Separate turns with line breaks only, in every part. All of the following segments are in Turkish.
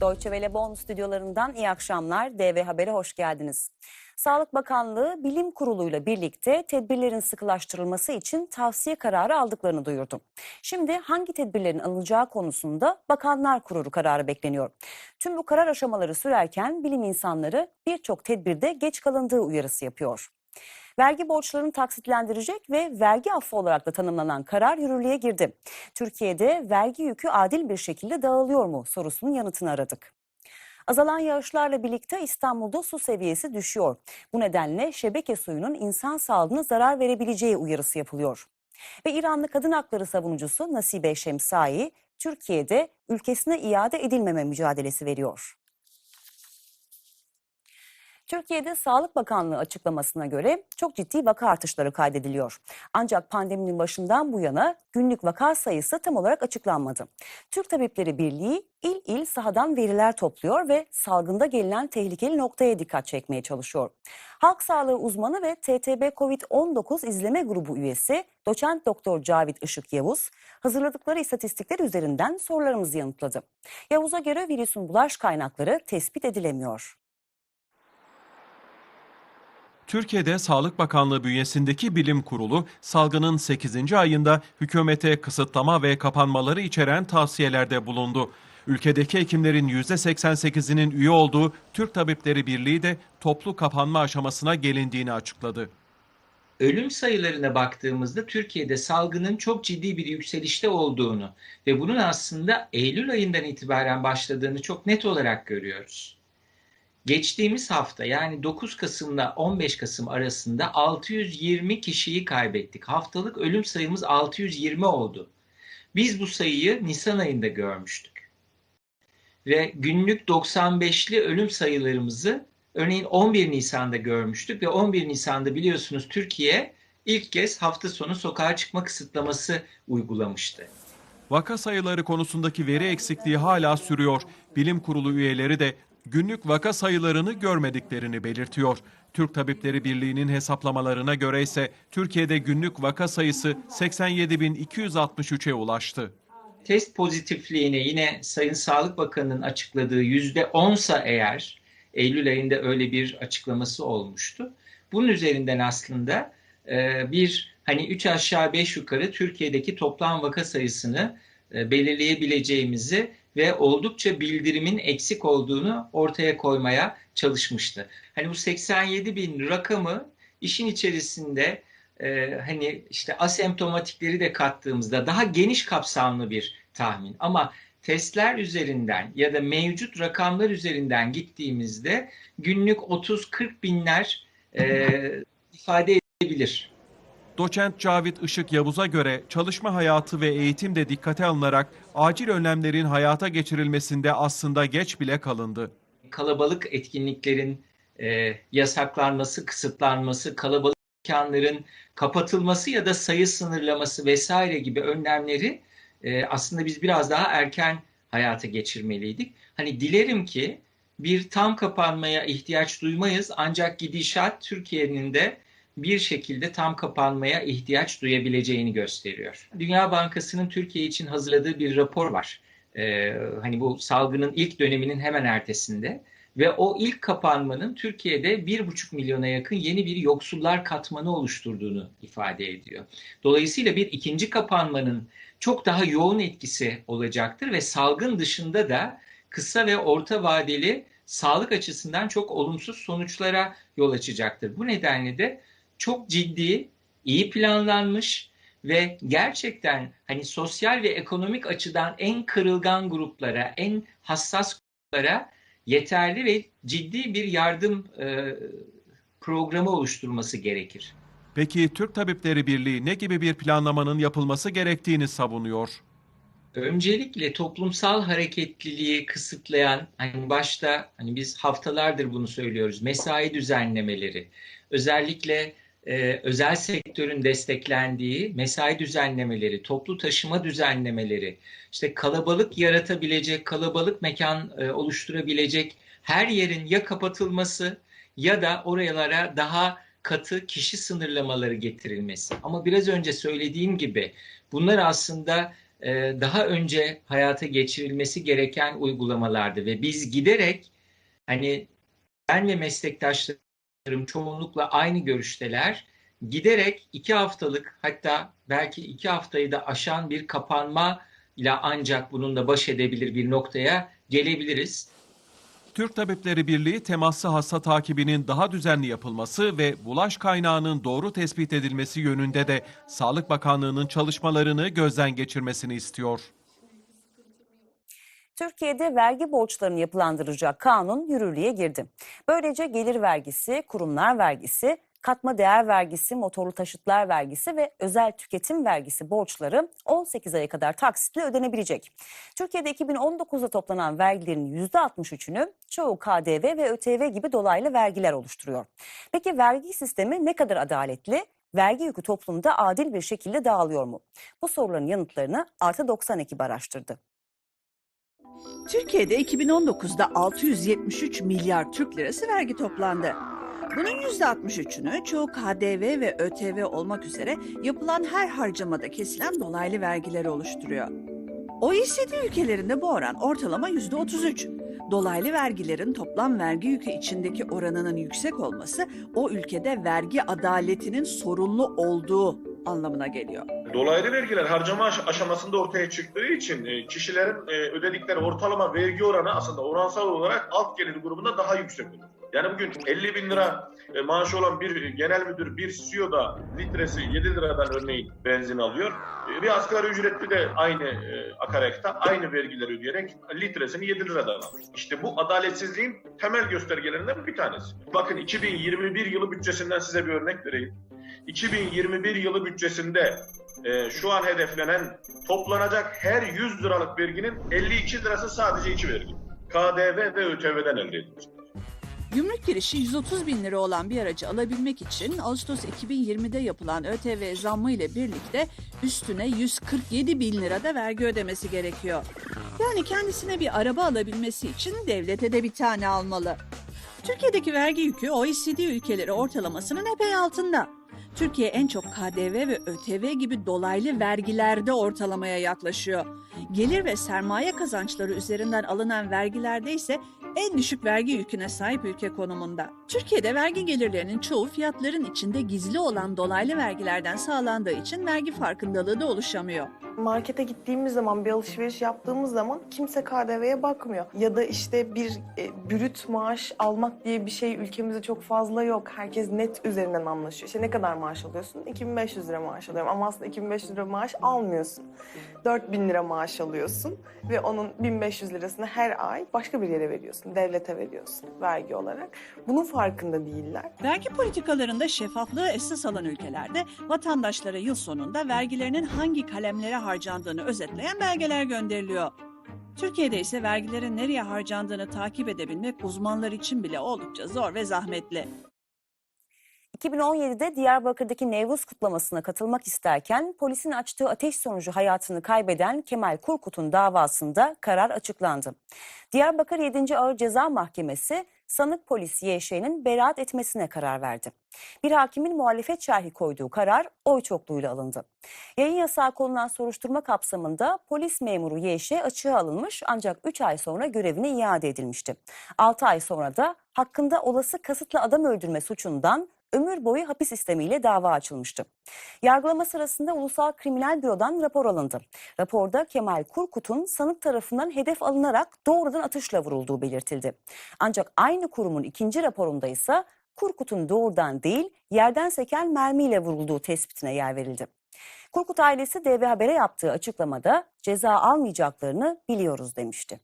Deutsche Welle Bonn stüdyolarından iyi akşamlar. DV Haber'e hoş geldiniz. Sağlık Bakanlığı Bilim Kurulu'yla birlikte tedbirlerin sıkılaştırılması için tavsiye kararı aldıklarını duyurdu. Şimdi hangi tedbirlerin alınacağı konusunda Bakanlar Kurulu kararı bekleniyor. Tüm bu karar aşamaları sürerken bilim insanları birçok tedbirde geç kalındığı uyarısı yapıyor. Vergi borçlarını taksitlendirecek ve vergi affı olarak da tanımlanan karar yürürlüğe girdi. Türkiye'de vergi yükü adil bir şekilde dağılıyor mu sorusunun yanıtını aradık. Azalan yağışlarla birlikte İstanbul'da su seviyesi düşüyor. Bu nedenle şebeke suyunun insan sağlığına zarar verebileceği uyarısı yapılıyor. Ve İranlı kadın hakları savunucusu Nasibe Şemsai, Türkiye'de ülkesine iade edilmeme mücadelesi veriyor. Türkiye'de Sağlık Bakanlığı açıklamasına göre çok ciddi vaka artışları kaydediliyor. Ancak pandeminin başından bu yana günlük vaka sayısı tam olarak açıklanmadı. Türk Tabipleri Birliği il il sahadan veriler topluyor ve salgında gelinen tehlikeli noktaya dikkat çekmeye çalışıyor. Halk sağlığı uzmanı ve TTB Covid-19 izleme grubu üyesi doçent doktor Cavit Işık Yavuz hazırladıkları istatistikler üzerinden sorularımızı yanıtladı. Yavuz'a göre virüsün bulaş kaynakları tespit edilemiyor.
Türkiye'de Sağlık Bakanlığı bünyesindeki bilim kurulu salgının 8. ayında hükümete kısıtlama ve kapanmaları içeren tavsiyelerde bulundu. Ülkedeki hekimlerin %88'inin üye olduğu Türk Tabipleri Birliği de toplu kapanma aşamasına gelindiğini açıkladı.
ölüm sayılarına baktığımızda Türkiye'de salgının çok ciddi bir yükselişte olduğunu ve bunun aslında Eylül ayından itibaren başladığını çok net olarak görüyoruz. Geçtiğimiz hafta yani 9 Kasım'la 15 Kasım arasında 620 kişiyi kaybettik. Haftalık ölüm sayımız 620 oldu. Biz bu sayıyı Nisan ayında görmüştük. Ve günlük 95'li ölüm sayılarımızı Örneğin 11 Nisan'da görmüştük ve 11 Nisan'da biliyorsunuz Türkiye ilk kez hafta sonu sokağa çıkma kısıtlaması uygulamıştı.
Vaka sayıları konusundaki veri eksikliği hala sürüyor. Bilim kurulu üyeleri de günlük vaka sayılarını görmediklerini belirtiyor. Türk Tabipleri Birliği'nin hesaplamalarına göre ise Türkiye'de günlük vaka sayısı 87.263'e ulaştı.
Test pozitifliğine yine Sayın Sağlık Bakanı'nın açıkladığı %10'sa eğer Eylül ayında öyle bir açıklaması olmuştu. Bunun üzerinden aslında e, bir hani 3 aşağı 5 yukarı Türkiye'deki toplam vaka sayısını e, belirleyebileceğimizi ve oldukça bildirimin eksik olduğunu ortaya koymaya çalışmıştı. Hani bu 87 bin rakamı işin içerisinde e, hani işte asemptomatikleri de kattığımızda daha geniş kapsamlı bir tahmin. Ama testler üzerinden ya da mevcut rakamlar üzerinden gittiğimizde günlük 30-40 binler e, ifade edebilir.
Doçent Cavit Işık Yavuz'a göre çalışma hayatı ve eğitim de dikkate alınarak acil önlemlerin hayata geçirilmesinde aslında geç bile kalındı.
Kalabalık etkinliklerin e, yasaklanması, kısıtlanması, kalabalık mekanların kapatılması ya da sayı sınırlaması vesaire gibi önlemleri e, aslında biz biraz daha erken hayata geçirmeliydik. Hani dilerim ki bir tam kapanmaya ihtiyaç duymayız ancak gidişat Türkiye'nin de bir şekilde tam kapanmaya ihtiyaç duyabileceğini gösteriyor. Dünya Bankası'nın Türkiye için hazırladığı bir rapor var. Ee, hani bu salgının ilk döneminin hemen ertesinde ve o ilk kapanmanın Türkiye'de bir buçuk milyona yakın yeni bir yoksullar katmanı oluşturduğunu ifade ediyor. Dolayısıyla bir ikinci kapanmanın çok daha yoğun etkisi olacaktır ve salgın dışında da kısa ve orta vadeli sağlık açısından çok olumsuz sonuçlara yol açacaktır. Bu nedenle de çok ciddi, iyi planlanmış ve gerçekten hani sosyal ve ekonomik açıdan en kırılgan gruplara, en hassas gruplara yeterli ve ciddi bir yardım e, programı oluşturması gerekir.
Peki Türk Tabipleri Birliği ne gibi bir planlamanın yapılması gerektiğini savunuyor?
Öncelikle toplumsal hareketliliği kısıtlayan, hani başta hani biz haftalardır bunu söylüyoruz, mesai düzenlemeleri, özellikle e, özel sektörün desteklendiği mesai düzenlemeleri, toplu taşıma düzenlemeleri, işte kalabalık yaratabilecek, kalabalık mekan e, oluşturabilecek her yerin ya kapatılması ya da oralara daha katı kişi sınırlamaları getirilmesi. Ama biraz önce söylediğim gibi bunlar aslında e, daha önce hayata geçirilmesi gereken uygulamalardı ve biz giderek hani ben ve meslektaşlarım çoğunlukla aynı görüşteler giderek iki haftalık hatta belki iki haftayı da aşan bir kapanma ile ancak bununla baş edebilir bir noktaya gelebiliriz.
Türk Tabipleri Birliği temaslı hasta takibinin daha düzenli yapılması ve bulaş kaynağının doğru tespit edilmesi yönünde de Sağlık Bakanlığı'nın çalışmalarını gözden geçirmesini istiyor.
Türkiye'de vergi borçlarını yapılandıracak kanun yürürlüğe girdi. Böylece gelir vergisi, kurumlar vergisi, katma değer vergisi, motorlu taşıtlar vergisi ve özel tüketim vergisi borçları 18 aya kadar taksitle ödenebilecek. Türkiye'de 2019'da toplanan vergilerin %63'ünü çoğu KDV ve ÖTV gibi dolaylı vergiler oluşturuyor. Peki vergi sistemi ne kadar adaletli? Vergi yükü toplumda adil bir şekilde dağılıyor mu? Bu soruların yanıtlarını Artı 90 ekibi araştırdı.
Türkiye'de 2019'da 673 milyar Türk lirası vergi toplandı. Bunun %63'ünü çoğu KDV ve ÖTV olmak üzere yapılan her harcamada kesilen dolaylı vergiler oluşturuyor. OECD ülkelerinde bu oran ortalama %33. Dolaylı vergilerin toplam vergi yükü içindeki oranının yüksek olması o ülkede vergi adaletinin sorunlu olduğu anlamına geliyor.
Dolaylı vergiler harcama aş- aşamasında ortaya çıktığı için e, kişilerin e, ödedikleri ortalama vergi oranı aslında oransal olarak alt gelir grubunda daha yüksek olur. Yani bugün 50 bin lira e, maaşı olan bir genel müdür bir CEO da litresi 7 liradan örneğin benzin alıyor. Bir asgari ücretli de aynı akarekta aynı vergileri ödeyerek litresini 7 liradan alıyor. İşte bu adaletsizliğin temel göstergelerinden bir tanesi. Bakın 2021 yılı bütçesinden size bir örnek vereyim. 2021 yılı bütçesinde e, şu an hedeflenen toplanacak her 100 liralık verginin 52 lirası sadece içi vergi. KDV ve ÖTV'den elde edilir.
Gümrük girişi 130 bin lira olan bir aracı alabilmek için Ağustos 2020'de yapılan ÖTV zammı ile birlikte üstüne 147 bin lira da vergi ödemesi gerekiyor. Yani kendisine bir araba alabilmesi için devlete de bir tane almalı. Türkiye'deki vergi yükü OECD ülkeleri ortalamasının epey altında. Türkiye en çok KDV ve ÖTV gibi dolaylı vergilerde ortalamaya yaklaşıyor. Gelir ve sermaye kazançları üzerinden alınan vergilerde ise en düşük vergi yüküne sahip ülke konumunda. Türkiye'de vergi gelirlerinin çoğu fiyatların içinde gizli olan dolaylı vergilerden sağlandığı için vergi farkındalığı da oluşamıyor.
Markete gittiğimiz zaman bir alışveriş yaptığımız zaman kimse KDV'ye bakmıyor. Ya da işte bir e, brüt maaş almak diye bir şey ülkemizde çok fazla yok. Herkes net üzerinden anlaşıyor. İşte ne kadar maaş alıyorsun? 2500 lira maaş alıyorum ama aslında 2500 lira maaş almıyorsun. 4000 lira maaş alıyorsun ve onun 1500 lirasını her ay başka bir yere veriyorsun. Devlete veriyorsun vergi olarak. Bunun farkında değiller.
Vergi politikalarında şeffaflığı esas alan ülkelerde vatandaşlara yıl sonunda vergilerinin hangi kalemlere harcandığını özetleyen belgeler gönderiliyor. Türkiye'de ise vergilerin nereye harcandığını takip edebilmek uzmanlar için bile oldukça zor ve zahmetli.
2017'de Diyarbakır'daki Nevruz kutlamasına katılmak isterken polisin açtığı ateş sonucu hayatını kaybeden Kemal Kurkut'un davasında karar açıklandı. Diyarbakır 7. Ağır Ceza Mahkemesi sanık polis YŞ'nin beraat etmesine karar verdi. Bir hakimin muhalefet şerhi koyduğu karar oy çokluğuyla alındı. Yayın yasağı konulan soruşturma kapsamında polis memuru YŞ açığa alınmış ancak 3 ay sonra görevine iade edilmişti. 6 ay sonra da hakkında olası kasıtlı adam öldürme suçundan ömür boyu hapis sistemiyle dava açılmıştı. Yargılama sırasında Ulusal Kriminal Büro'dan rapor alındı. Raporda Kemal Kurkut'un sanık tarafından hedef alınarak doğrudan atışla vurulduğu belirtildi. Ancak aynı kurumun ikinci raporunda ise Kurkut'un doğrudan değil yerden seken mermiyle vurulduğu tespitine yer verildi. Kurkut ailesi DV Haber'e yaptığı açıklamada ceza almayacaklarını biliyoruz demişti.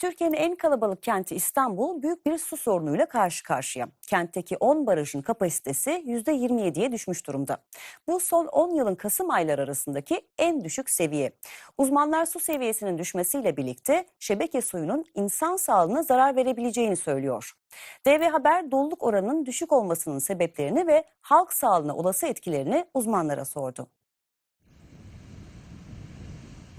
Türkiye'nin en kalabalık kenti İstanbul büyük bir su sorunuyla karşı karşıya. Kentteki 10 barajın kapasitesi %27'ye düşmüş durumda. Bu son 10 yılın Kasım ayları arasındaki en düşük seviye. Uzmanlar su seviyesinin düşmesiyle birlikte şebeke suyunun insan sağlığına zarar verebileceğini söylüyor. DV Haber doluluk oranının düşük olmasının sebeplerini ve halk sağlığına olası etkilerini uzmanlara sordu.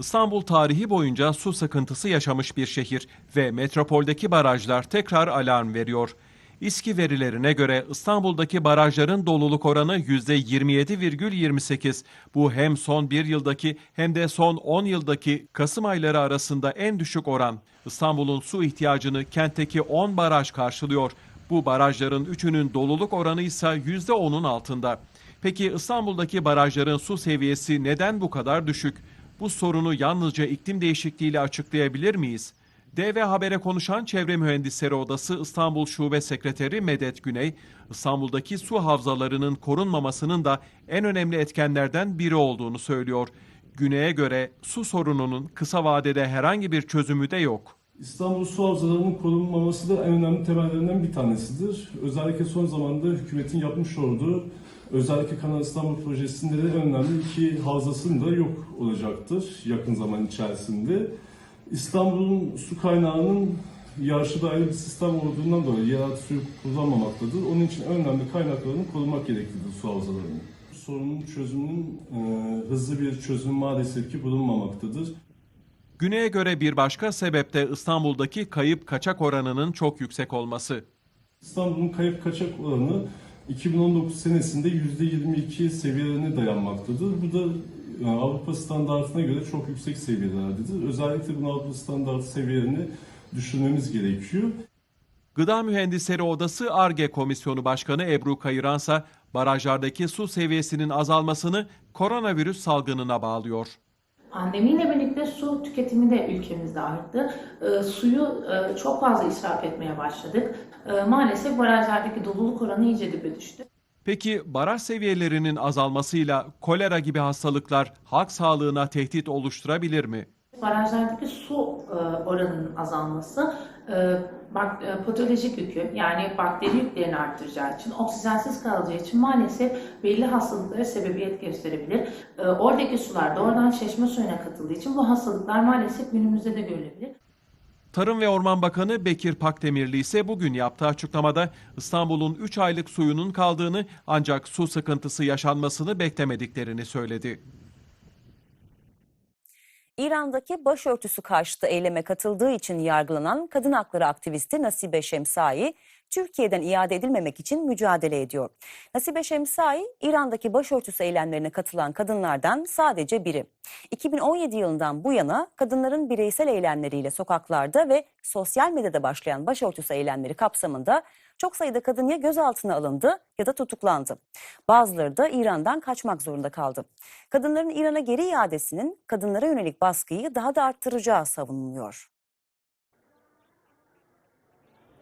İstanbul tarihi boyunca su sıkıntısı yaşamış bir şehir ve metropoldeki barajlar tekrar alarm veriyor. İSKİ verilerine göre İstanbul'daki barajların doluluk oranı %27,28. Bu hem son bir yıldaki hem de son 10 yıldaki Kasım ayları arasında en düşük oran. İstanbul'un su ihtiyacını kentteki 10 baraj karşılıyor. Bu barajların üçünün doluluk oranı ise %10'un altında. Peki İstanbul'daki barajların su seviyesi neden bu kadar düşük? Bu sorunu yalnızca iklim değişikliğiyle açıklayabilir miyiz? DV Haber'e konuşan Çevre Mühendisleri Odası İstanbul Şube Sekreteri Medet Güney, İstanbul'daki su havzalarının korunmamasının da en önemli etkenlerden biri olduğunu söylüyor. Güney'e göre su sorununun kısa vadede herhangi bir çözümü de yok.
İstanbul su havzalarının korunmaması da en önemli temellerinden bir tanesidir. Özellikle son zamanda hükümetin yapmış olduğu özellikle Kanal İstanbul projesinde de en önemli iki havzasının da yok olacaktır yakın zaman içerisinde. İstanbul'un su kaynağının yarışı dair bir sistem olduğundan dolayı yeraltı suyu kullanmamaktadır. Onun için en önemli kaynaklarını korumak gereklidir su havzalarının. Sorunun çözümünün e, hızlı bir çözüm maalesef ki bulunmamaktadır.
Güney'e göre bir başka sebep de İstanbul'daki kayıp kaçak oranının çok yüksek olması.
İstanbul'un kayıp kaçak oranı 2019 senesinde %22 seviyelerine dayanmaktadır. Bu da yani Avrupa standartına göre çok yüksek seviyelerdedir. Özellikle bunu Avrupa standartı seviyelerini düşürmemiz gerekiyor.
Gıda Mühendisleri Odası ARGE Komisyonu Başkanı Ebru Kayıransa barajlardaki su seviyesinin azalmasını koronavirüs salgınına bağlıyor.
Pandemiyle birlikte su tüketimi de ülkemizde arttı. E, suyu e, çok fazla israf etmeye başladık. E, maalesef barajlardaki doluluk oranı iyice dibe düştü.
Peki baraj seviyelerinin azalmasıyla kolera gibi hastalıklar halk sağlığına tehdit oluşturabilir mi?
Barajlardaki su e, oranının azalması bak, e, patolojik yükü yani bakteri yüklerini arttıracağı için, oksijensiz kalacağı için maalesef belli hastalıklara sebebiyet gösterebilir. E, oradaki sular doğrudan çeşme suyuna katıldığı için bu hastalıklar maalesef günümüzde de görülebilir.
Tarım ve Orman Bakanı Bekir Pakdemirli ise bugün yaptığı açıklamada İstanbul'un 3 aylık suyunun kaldığını ancak su sıkıntısı yaşanmasını beklemediklerini söyledi.
İran'daki başörtüsü karşıtı eyleme katıldığı için yargılanan kadın hakları aktivisti Nasibe Şemsai, Türkiye'den iade edilmemek için mücadele ediyor. Nasibe Şemsai, İran'daki başörtüsü eylemlerine katılan kadınlardan sadece biri. 2017 yılından bu yana kadınların bireysel eylemleriyle sokaklarda ve sosyal medyada başlayan başörtüsü eylemleri kapsamında çok sayıda kadın ya gözaltına alındı ya da tutuklandı. Bazıları da İran'dan kaçmak zorunda kaldı. Kadınların İran'a geri iadesinin kadınlara yönelik baskıyı daha da arttıracağı savunuluyor.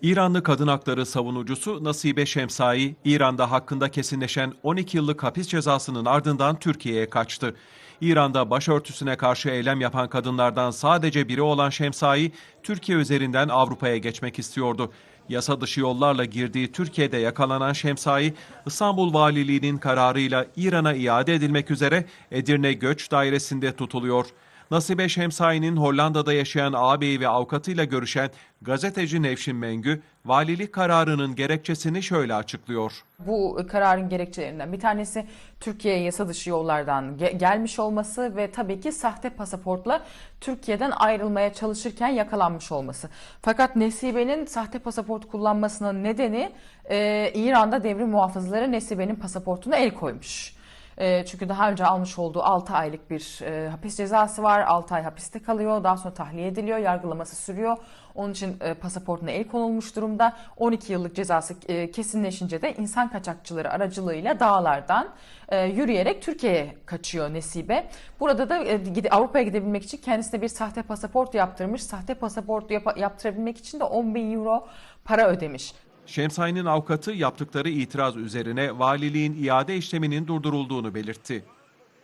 İranlı kadın hakları savunucusu Nasibe Şemsai, İran'da hakkında kesinleşen 12 yıllık hapis cezasının ardından Türkiye'ye kaçtı. İran'da başörtüsüne karşı eylem yapan kadınlardan sadece biri olan Şemsai, Türkiye üzerinden Avrupa'ya geçmek istiyordu. Yasa dışı yollarla girdiği Türkiye'de yakalanan Şemsai, İstanbul Valiliği'nin kararıyla İran'a iade edilmek üzere Edirne Göç Dairesi'nde tutuluyor. Nasibe Şemsai'nin Hollanda'da yaşayan ağabeyi ve avukatıyla görüşen gazeteci Nevşin Mengü, valilik kararının gerekçesini şöyle açıklıyor.
Bu kararın gerekçelerinden bir tanesi Türkiye'ye yasa dışı yollardan ge- gelmiş olması ve tabii ki sahte pasaportla Türkiye'den ayrılmaya çalışırken yakalanmış olması. Fakat Nesibe'nin sahte pasaport kullanmasının nedeni e, İran'da devrim muhafızları Nesibe'nin pasaportuna el koymuş. E, çünkü daha önce almış olduğu 6 aylık bir e, hapis cezası var. 6 ay hapiste kalıyor. Daha sonra tahliye ediliyor. Yargılaması sürüyor. Onun için e, pasaportuna el konulmuş durumda. 12 yıllık cezası e, kesinleşince de insan kaçakçıları aracılığıyla dağlardan yürüyerek Türkiye'ye kaçıyor Nesibe. Burada da e, Avrupa'ya gidebilmek için kendisine bir sahte pasaport yaptırmış. Sahte pasaport yap- yaptırabilmek için de 10 bin euro para ödemiş.
Şemsai'nin avukatı yaptıkları itiraz üzerine valiliğin iade işleminin durdurulduğunu belirtti.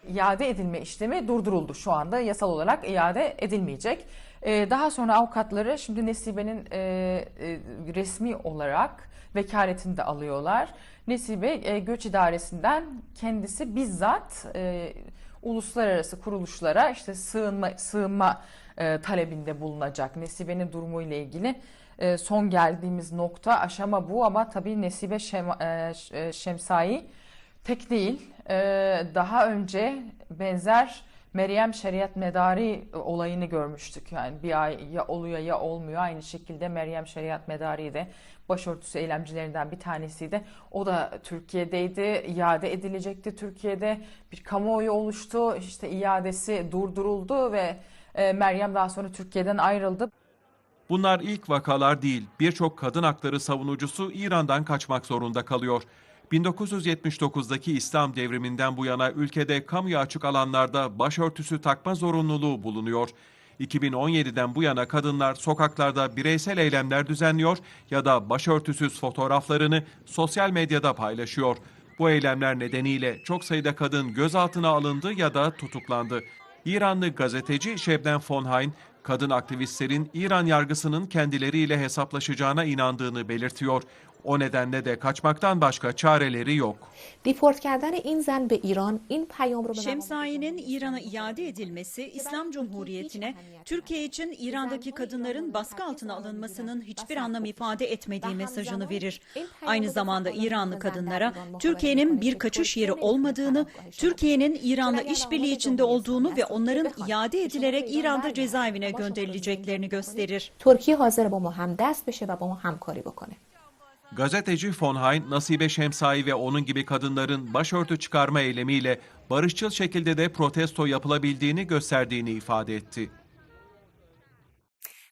iade edilme işlemi durduruldu. Şu anda yasal olarak iade edilmeyecek. Ee, daha sonra avukatları şimdi Nesibe'nin e, e, resmi olarak vekaletini de alıyorlar. Nesibe e, Göç İdaresi'nden kendisi bizzat uluslararası kuruluşlara işte sığınma sığınma talebinde bulunacak. Nesibe'nin durumu ile ilgili e, son geldiğimiz nokta aşama bu ama tabii Nesibe Şem, e, e, Şemsai tek değil. Ee, daha önce benzer Meryem Şeriat Medari olayını görmüştük. Yani bir ay ya oluyor ya olmuyor. Aynı şekilde Meryem Şeriat Medari de başörtüsü eylemcilerinden bir tanesiydi. O da Türkiye'deydi. iade edilecekti Türkiye'de. Bir kamuoyu oluştu. İşte iadesi durduruldu ve e, Meryem daha sonra Türkiye'den ayrıldı.
Bunlar ilk vakalar değil. Birçok kadın hakları savunucusu İran'dan kaçmak zorunda kalıyor. 1979'daki İslam devriminden bu yana ülkede kamuya açık alanlarda başörtüsü takma zorunluluğu bulunuyor. 2017'den bu yana kadınlar sokaklarda bireysel eylemler düzenliyor ya da başörtüsüz fotoğraflarını sosyal medyada paylaşıyor. Bu eylemler nedeniyle çok sayıda kadın gözaltına alındı ya da tutuklandı. İranlı gazeteci Şebnem Fonhain, kadın aktivistlerin İran yargısının kendileriyle hesaplaşacağına inandığını belirtiyor. O nedenle de kaçmaktan başka çareleri yok.
دیپورت کردن این زن به ایران این پیام رو به
Şemsai'nin İran'a iade edilmesi İslam Cumhuriyeti'ne Türkiye için İran'daki kadınların baskı altına alınmasının hiçbir anlam ifade etmediği mesajını verir. Aynı zamanda İranlı kadınlara Türkiye'nin bir kaçış yeri olmadığını, Türkiye'nin İran'la işbirliği içinde olduğunu ve onların iade edilerek İran'da cezaevine gönderileceklerini gösterir.
ترکیه حاضر با ما هم دست بشه و با ما همکاری بکنه
Gazeteci Fonhain, Nasibe Şemsai ve onun gibi kadınların başörtü çıkarma eylemiyle barışçıl şekilde de protesto yapılabildiğini gösterdiğini ifade etti.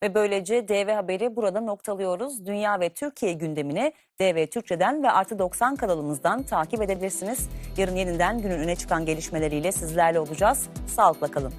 Ve böylece DV Haber'i burada noktalıyoruz. Dünya ve Türkiye gündemini DV Türkçe'den ve Artı 90 kanalımızdan takip edebilirsiniz. Yarın yeniden günün öne çıkan gelişmeleriyle sizlerle olacağız. Sağlıkla kalın.